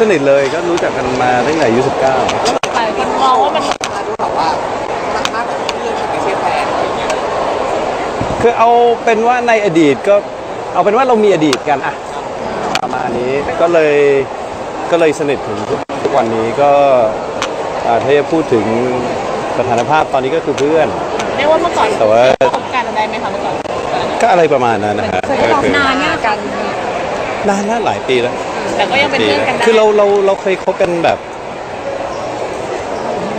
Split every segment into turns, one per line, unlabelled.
สนิทเลยก็รู้จักกันมาตั้งแต่อายุ19
หลายคนมองว่ามัน
มาดูแบบว่ามันมากกว่าเพื่อนไม่ใช่แฟนอะไรอย่างเงี้ย
คือเอาเป็นว่าในอดีตก็เอาเป็นว่าเรามีอดีตกันอะประมาณนี้ก็เลยก็เลยสนิทถึงทุกวันนี้ก็อ่าถ้าจะพูดถึงสถานภาพตอนนี้ก็คือเพื่อน
เรียกว่าเมื่อก่อน
แต่ว่า
คบกันได้ไหมคะเมื่อก่อน
ก็อะไรประมาณนั้นนะฮะ
เคยได้ลองนานเนี่ยกัน
นานแล้วหลายปีแล้ว
แต่ก็ยังเป็นเพื่อนกันได้
คือเราเราเราเคยคบกันแบบ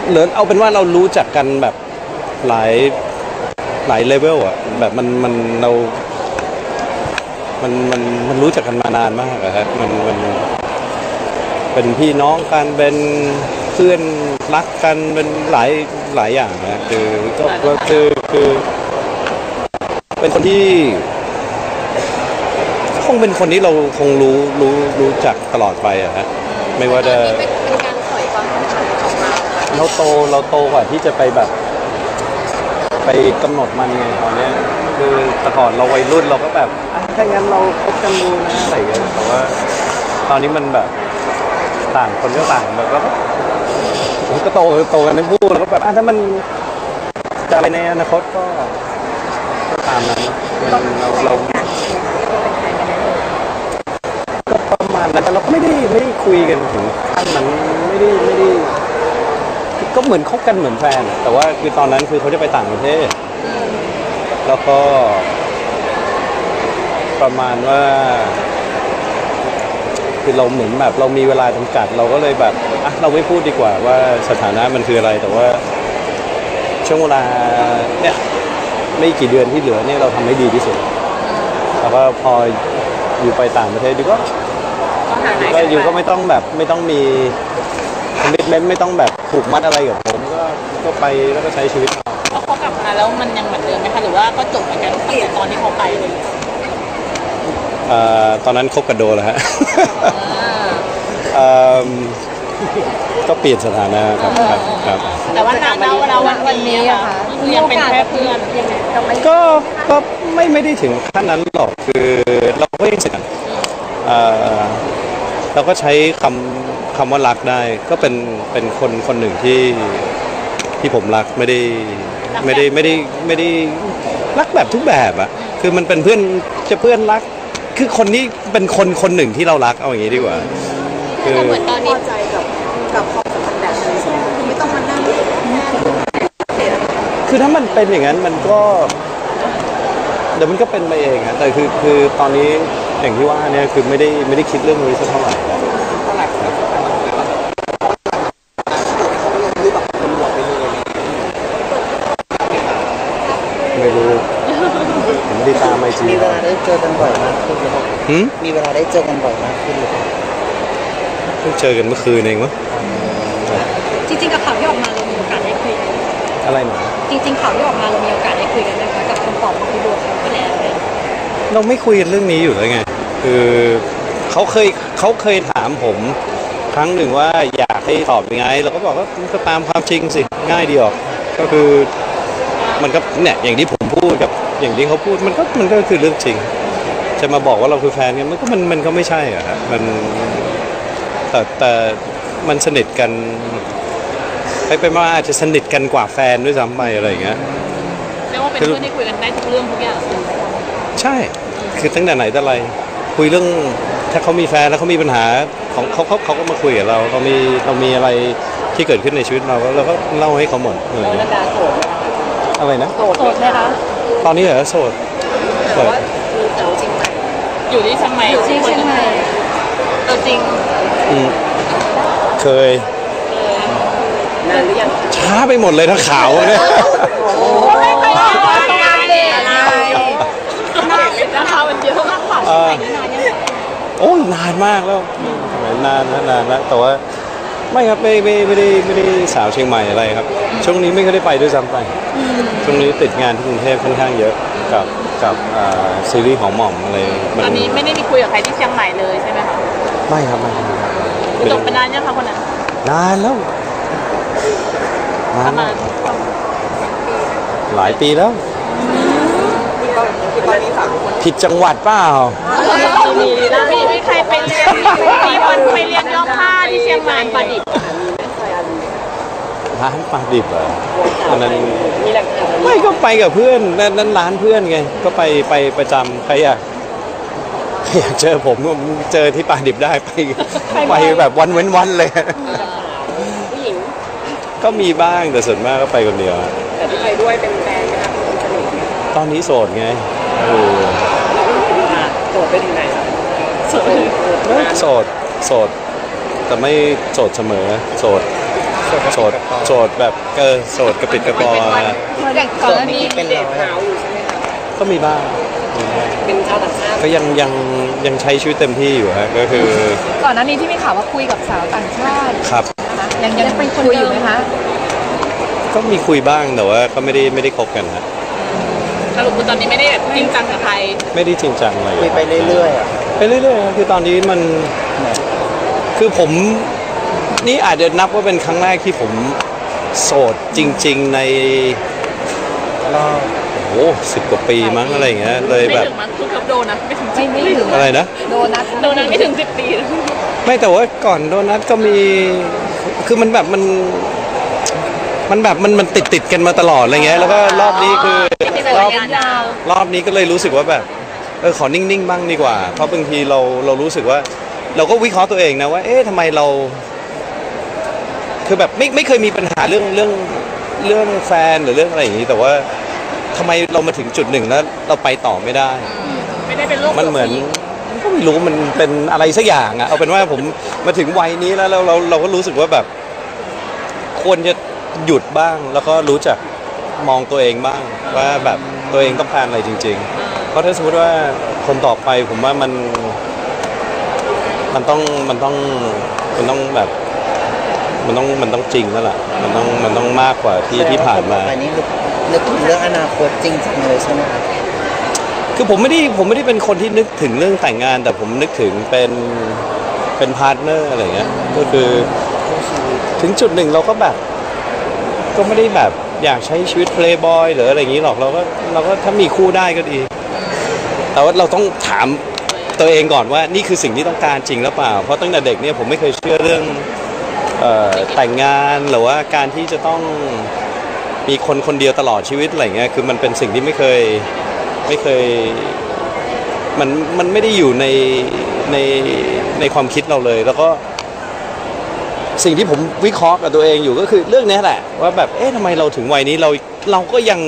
เหลือเอาเป็นว่าเรารู้จักกันแบบหลายหลายเลเวลอะแบบมันมันเรา มันมันมันรู้จักกันมานานมากอะฮะมันมันเป็นพี่น้องกันเป็นเพื่อนรักกันเป็นหลายหลายอย่างนะคือก็ก็คือคือ เป็นคนที่ งเป็นคนที่เราคงรู้รู้รู้จักตลอดไปอะฮะไม่ว่าจะ
เป็นเป็นการปล่อยความสัมพันธ์ออกมา
เราโตเราโตกว่าที่จะไปแบบ ไปกำหนดมันไงตอนเนี้ยคือแต่ก่อนเราวัยรุ่นเราก็แบบอะถ้างั้นเราคบกันดูนะอะไรอย่างเงี้ยแต่ว่าตอนนี้มันแบบต่างคนก็ต่างแบบแล้วก็ก็โตโตกันทั้งคู่แล้วก็แบบอะถ้ามันจะอะไรในอนาคตก็ก็ตามนั้นเนอะมันเราเราก็ประมาณนั้ นแต่เราก็ไม่ได้ไม่ได้คุยกันถึงขั้นนั้นไม่ได้ไม่ได้ก็เหมือนคบกันเหมือนแฟนแต่ว่าคือตอนนั้นคือเขาจะไปต่างประเทศ แล้วก็ ประมาณว่า คือเราเหมือนแบบเรามีเวลาจำกัด เราก็เลยแบบอะเราไม่พูดดีกว่าว่าสถานะมันคืออะไร แต่ว่า ช่วงเวลาเนี่ยไม่กี่เดือนที่เหลือเนี่ยเราทำให้ดีที่สุดแล้วก็พออยู่ไปต่างประเทศดีก็
ก็ห่างหาย
ก็
กัน
อยู่ก็
ไป
ไม่ต้องแบบไม่ต้องมีคอมมิชเมนต์ไม่ต้องแบบผูกมัดอะไรกับผมก็ก็ไปแล้วก็ใช้ชีวิตเอา
พอเขากลับมาแล้วมันยังเหมือนเดิมไหมคะหรือว่าก็จบเหมือนกันตั้งแต่ตอนที่เขาไปเลย
เอ่อตอนนั้นคบกับโดแล้วฮะเอิ่มก็เปลี่ยนสถานะครับครับครับ
แต่ว่าณณวันวันวันนี้อะค่ะคือยังเป็นแค่เพื่อน
ก็ก็ไม่ไม่ได้ถึงขั้นนั้นหรอกคือเราก็ยังสนิทกัน เอ่อเราก็ใช้คำคำว่ารักได้ ก็เป็นเป็นคนคนหนึ่งที่ที่ผมรักไม่ได้ไม่ได้ไม่ได้ไม่ได้รักแบบทุกแบบอะคือมันเป็นเพื่อนจะเพื่อนรัก คือคนนี้เป็นคนคนหนึ่งที่เรารักเอาอย่างนี้ดีกว่า คือ
เหมือนตอน
พ
นี้
อใจกับกับความสัมพันธ์แบบนี้ใช่ไหมคือไม่ต้องมานั่งแน่เสีย
คือถ้ามันเป็นอย่างนั้นมันก็เดี๋ยวมันก็เป็นไปเองอะแต่คือคือตอนนี้ อย่างที่ว่าเนี่ยคือไม่ได้ไม่ได้คิดเรื่องนี้สักเท่าไหร่แล้ว
เท่าไหร่ครับเขาก็ยังรู้แบบเป็นบวกไปเลย
ไม่รู้ผมไม่ได้ตามไอจี
มีเวลาได้เจอกันบ่อยมากขึ้นหรือเปล่า
หืม
มีเวลาได้เจอกันบ่อยมากขึ้นหรือเปล่า
เพิ่งเจอกันเมื่อคืนเองมั้ง
จริงๆกับข่าวที่ออกมาเรามีโอกาสได้คุยกัน
อะไรหนา
จริง ๆข่าวที่ออกมาเรามีโอกาสได้คุยกันนะคะกับคำตอบของพี่บัวเขาคะแนนเลย
เราไม่คุยกันเรื่องนี้อยู่แล้วไง คือเขาเคยเขาเคยถามผมครั้งหนึ่งว่าอยากให้ตอบยังไง เราก็บอกว่าก็ตามความจริงสิง่ายดีออก ก็คือมันก็เนี่ยอย่างที่ผมพูดกับอย่างที่เขาพูดมันก็มันก็คือเรื่องจริง จะมาบอกว่าเราคือแฟนกันมันก็มันมันก็ไม่ใช่อะครับมันแต่แต่มันสนิทกันไปไปมาอาจจะสนิทกันกว่าแฟนด้วยซ้ำไปอะไรอย่างเงี้ย
เรียกว่าเป็นเพื่อนที่คุยกันได้ทุกเรื่องทุกอย่าง
ใช่ คือตั้งแต่ไหนแต่ไร คุยเรื่องถ้าเขามีแฟนแล้วเขามีปัญหาของเขาเขาเขาก็มาคุยกับเราเรามีเรามีอะไรที่เกิดขึ้นในชีวิตเราเราก็เล่าให้เขาหมดอะไรอย่าง
นั
เงี้
น
ย
ดาโสดไหม
อะไรนะ
โสด
โสดไหมคะ
ตอนนี้เหรอโสด
แต่ว่าคือแต่ว่าจริงไหม
อยู่ที่เชียงใหม่
อยู่ที่เชียงใหม่
เออจริง
อืมเคย
นานหรือยัง
ช้าไปหมดเลยทั้งข่าวเนี่ย
ไม่ไปทำงานเลยอะไรราคามันเย อะมากกว่า
เอ่อโอ้ยนานมากแล้วนานแล้วนานแล้วแต่ว่าไม่ครับไม่ไม่ไม่ได้ไม่ได้สาวเชียงใหม่อะไรครับ ช่วงนี้ไม่ค่อยได้ไปด้วยซ้ำไปช่วงนี้ติดงานที่กรุงเทพค่อนข้างเยอะกับกับอ่าซีรีส์ของหม่อมอะไรมั
ตอนนี้ไม่ได้มีคุยกับใครที่เชียงใหม่เลยใช่ไหมคะ
ไม่ครับไม่ครับไม่
จ
ได้
บไปนานยังคะคนนั้น
นานแล้วนาน
ประมาณ
หลายปีแล้ว
คือตอนคือตอนนี้สามคน
ผิดจังหวัดเปล่า
มีนะมีมีใครไปเรียนมีคนไปเรียนย้อมผ้าที่เชียงใหม่ประดิษฐ์
ร้านปลาดิบเหรออันนั้น
มีแหล่งข่าว
ไม่ก็ไปกับเพื่อนนั่นนั่นร้านเพื่อนไง ก็ไปไปประจำใครอยากใครอยากเจอผมก็เจอที่ปลาดิบได้ไปไปแบบวันเว้นวันเลย
ผู้หญิง
ก็มีบ้างแต่ส่วนมากก็ไปคนเดียว
แต่ที่ไปด้วยเป็นแฟนนะครับสนิท
ตอนนี้โสดไงเออ
โสดไปถึงไหนแล้วโสด
โสดโสด แต่ไม่โสดเสมอ โสด โสด โสดแบบเออโสดกระปิดกระปอย
อย่างก่อนหน้านี้
เป็น
เด็กสาวอยู่ใช่ไหมคะ
ก็มีบ้าง
เป็นชาวต่างชาติ
ก็ยังยังยังใช้ชีวิตเต็มที่อยู่ฮะก็คือ
ก่อนหน้านี้ที่มีข่าวว่าคุยกับสาวต่างชาติ
ครับ
นะคะยังยังคุยอยู่ไหมคะ
ก็มีคุยบ้างแต่ว่าก็ไม่ได้ไม่ได้คบกันฮะ
สรุปคือตอนนี้ไม่ได้แบบจริงจังกับใคร
ไม่ได้จริงจังอะไร
คุยไปเรื่อยๆอะ
ไปเรื่อยๆครับคือตอนนี้มันคือผมนี่อาจจะนับว่าเป็นครั้งแรกที่ผมโสดจริง ๆใน
รอบ
โอ้สิบกว่าปีมั้งอะไรอย่างเงี้ยเลย
ไม่
แบบ
ถึงมั้งคุณครับโดนนะไม่ถึง
ไม่ไม่ถึง
อะไรนะ
โดนัท
โดนนั้นไม่ถึงสิบปีนะ
ไม่แต่ว่าก่อนโดนัทก็มีคือมันแบบมัน มันแบบมันมันติดติดๆกันมาตลอดอะไรเงี้ยแล้วก็รอบนี้คือรอบ
ยาว
รอบนี้ก็เลยรู้สึกว่าแบบเออขอนิ่งๆบ้างดีกว่า เพราะบางทีเราเรารู้สึกว่า เราก็วิเคราะห์ตัวเองนะว่า เอ๊ะทำไมเรา คือแบบไม่ไม่เคยมีปัญหาเรื่องเรื่องเรื่องแฟนหรือเรื่องอะไรอย่างนี้ แต่ว่าทำไมเรามาถึงจุดหนึ่งแล้ว เราไปต่อไม่ได้
ไม่ได้เป็นโรค
มันเหมือนมันก็ไม่รู้มันเป็นอะไรสักอย่างอะเอาเป็นว่าผมมาถึงวัยนี้แล้วเราเราเราก็รู้สึกว่าแบบ ควรจะ หยุดบ้าง แล้วก็รู้จักมองตัวเองบ้าง ว่าแบบตัวเองต้องการอะไรจริง ๆ เพราะถ้าสมมติว่าคนต่อไปผมว่ามัน มันต้องมันต้องมันต้องแบบ มันต้องมันต้องจริงแล้วล่ะ มันต้องมันต้องมากกว่าที่ที่ผ่านมา
ไปนี่นึกนึกถึงเรื่องอนาคตจริงจังเลยใช่ไหมครับ
คือผมไม่ได้ผมไม่ได้เป็นคนที่นึกถึงเรื่องแต่งงาน แต่ผมนึกถึงเป็นเป็นพาร์ทเนอร์อะไรเงี้ยก็คือถึงจุดหนึ่งเราก็แบบ ก็ไม่ได้แบบอยากใช้ชีวิตเพลย์บอยหรืออะไรอย่างนี้หรอกเราก็เราก็ถ้ามีคู่ได้ก็ดี แต่ว่าเราต้องถามตัวเองก่อนว่านี่คือสิ่งที่ต้องการจริงหรือเปล่า เพราะตั้งแต่เด็กเนี่ยผมไม่เคยเชื่อเรื่องออแต่งงานหรือว่าการที่จะต้องมีคนคนเดียวตลอดชีวิตอะไรเงี้ยคือมันเป็นสิ่งที่ไม่เคยไม่เคยมันมันไม่ได้อยู่ในในในความคิดเราเลย แล้วก็ สิ่งที่ผมวิเคราะห์กับตัวเองอยู่ก็คือเรื่องนี้แหละ ว่าแบบเอ๊ะทำไมเราถึงวัยนี้เราเราก็ยัง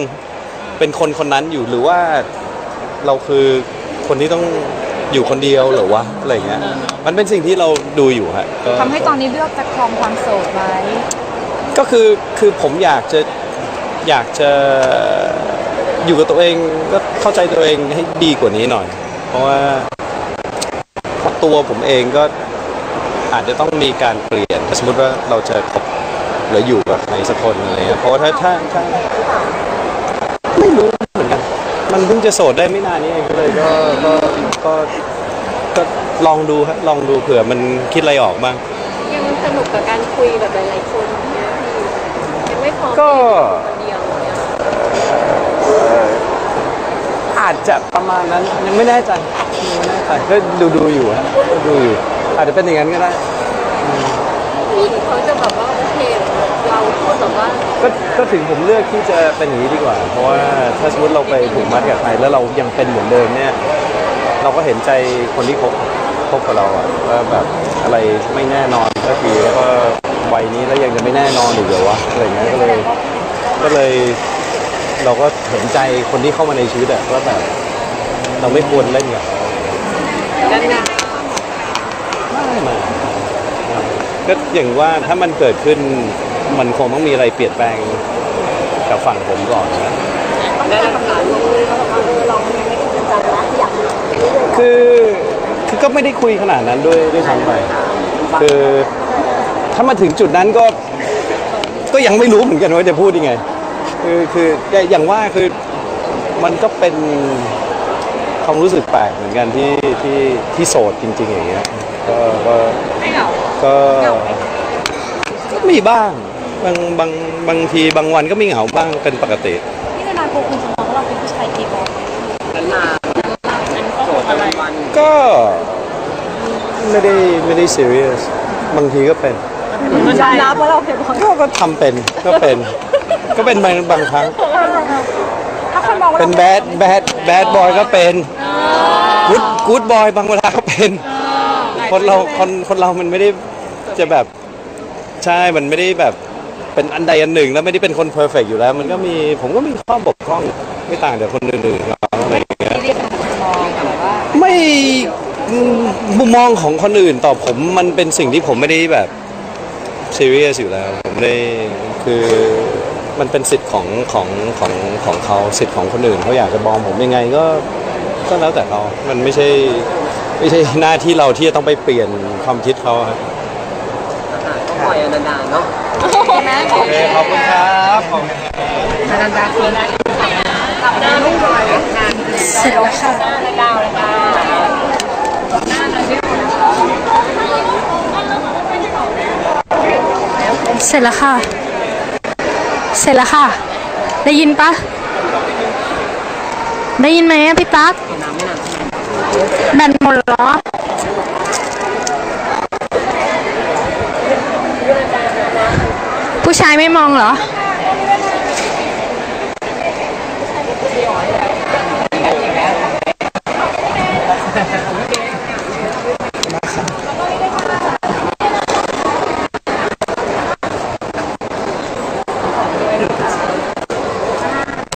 เป็นคนคนนั้นอยู่หรือว่าเราคือคนที่ต้องอยู่คนเดียวหรือวะอะไรอย่างเงี้ยมันเป็นสิ่งที่เราดูอยู่ฮะก็
ทำให้ตอนนี้เลือกจะครองความโสดไว้
ก็คือคือผมอยากจะอยากจะอยู่กับตัวเองก็เข้าใจตัวเองให้ดีกว่านี้หน่อย เพราะว่าเพราะตัวผมเองก็อาจจะต้องมีการเปลี่ยนถ้า สมมติว่าเราจะคบหรืออยู่กับใครสักคนอะไรเงี้ยเพราะว่าถ้าถ้าถ้าไม่รู้เหมือนกันมันเพิ่งจะโสดได้ไม่นานนี้เองก็เลยก็ก็ก็ก็ลองดูฮะลองดูเผื่อมันคิดอะไรออกบ้าง
ยังสนุกกับการคุยแบบหลายๆคนเนี่ยพี่ยังไม่พร้อม
ก็
คนเดียวเนี่ย
อาจจะประมาณนั้นยังไม่แน่ใจยังไม่แน่ใจก็ดูดูอยู่ฮะก็ดูอยู่ อาจจะเป็นอย่างนั้นก็ได้
พี่เขาจะแบบว่าโอเคเราพูดแบบว่า
ก็ก็ถึงผมเลือกที่จะเป็นอย่างนี้ดีกว่า เพราะว่าถ้าสมมติเราไปผูกมัดกับใครแล้วเรายังเป็นเหมือนเดิมเนี่ย เราก็เห็นใจคนที่คบคบกับเราอะว่าแบบอะไรไม่แน่นอนก็ทีแล้วก็วัยนี้แล้วยังจะไม่แน่นอนอีกเหรอวะอะไรเงี้ยก็เลยก็เลย เราก็เห็นใจคนที่เข้ามาในชีวิตอะว่าแบบ เราไม่ควรเล่นกับเขา
ด้านหน้า
ไม่มา ก็อย่างว่าถ้ามันเกิดขึ้นมันคงต้องมีอะไรเปลี่ยนแปลงกับฝั่งผมก่อนนะ
ด้านหลัง
คือคือก็ไม่ได้คุยขนาดนั้นด้วยด้วยซ้ำไปคือถ้ามาถึงจุดนั้นก็ก็ยังไม่รู้เหมือนกันว่าจะพูดยังไง คือคืออย่างว่าคือมันก็เป็นความรู้สึกแปลกเหมือนกันที่ที่ที่โสดจริง ๆ อย่างเงี้ยก็ก็
ไม่เหงา
ก็ก็มีบ้าง บางบางบางทีบางวันก็มีเหงาบ้างเป็นปกติ
ที่นานาโกคุณจะมองว่าเราเป็นผู้ชายเกย์บอย
ด้านหน้า
ไวั
น
ก็ไม่ได้ไม่ได้ซีเรียสบางทีก็เป็น
ใช่
รับว่าเราเป็นคน
ก็ก็ทำเป็นก็เป็น ก็เป็นบางบางครั้ง
ถ้าคนมองว่า
เป็นแบดแบดแบดบอยก็เป็นกูดกูดบอยบางเวลาก็เป็นคนเราคนคนเรามันไม่ได้ จะแบบใช่มันไม่ได้แบบเป็นอันใดอันหนึ่ง แล้วไม่ได้เป็นคนเพอร์เฟกอยู่แล้ว มันก็มีผมก็มีข้อบกพร่องไม่ต่างจากคนอื่นๆเขาอะไรอย่างเงี้ย
ที่มองแบบว่า
ไม่มุมมองของคนอื่นต่อผมมันเป็นสิ่งที่ผมไม่ได้แบบซีเรียสอยู่แล้วผมไม่ได้คือมันเป็นสิทธิ์ของของของของเขาสิทธิ์ของคนอื่นเขาอยากจะมองผมยังไงก็ก็แล้วแต่เขามันไม่ใช่ไม่ใช่หน้าที่เราที่จะต้องไปเปลี่ยนความคิดเขาครับ
ก็ปล่อยอนันดาเนาะ
โอเคขอบคุณครับขอบคุณ
อนันดาคือ
เสร็จแล้วค่ะ
ดาวเลยค่ะ
เสร็จแล้วค่ะ เสร็จแล้วค่ะ ได้ยินปะได้ยินไหมอะพี่ตั๊ก
น้ำไม่นาน
แบนหมดเหรอ ผู้ชายไม่มองเหรอ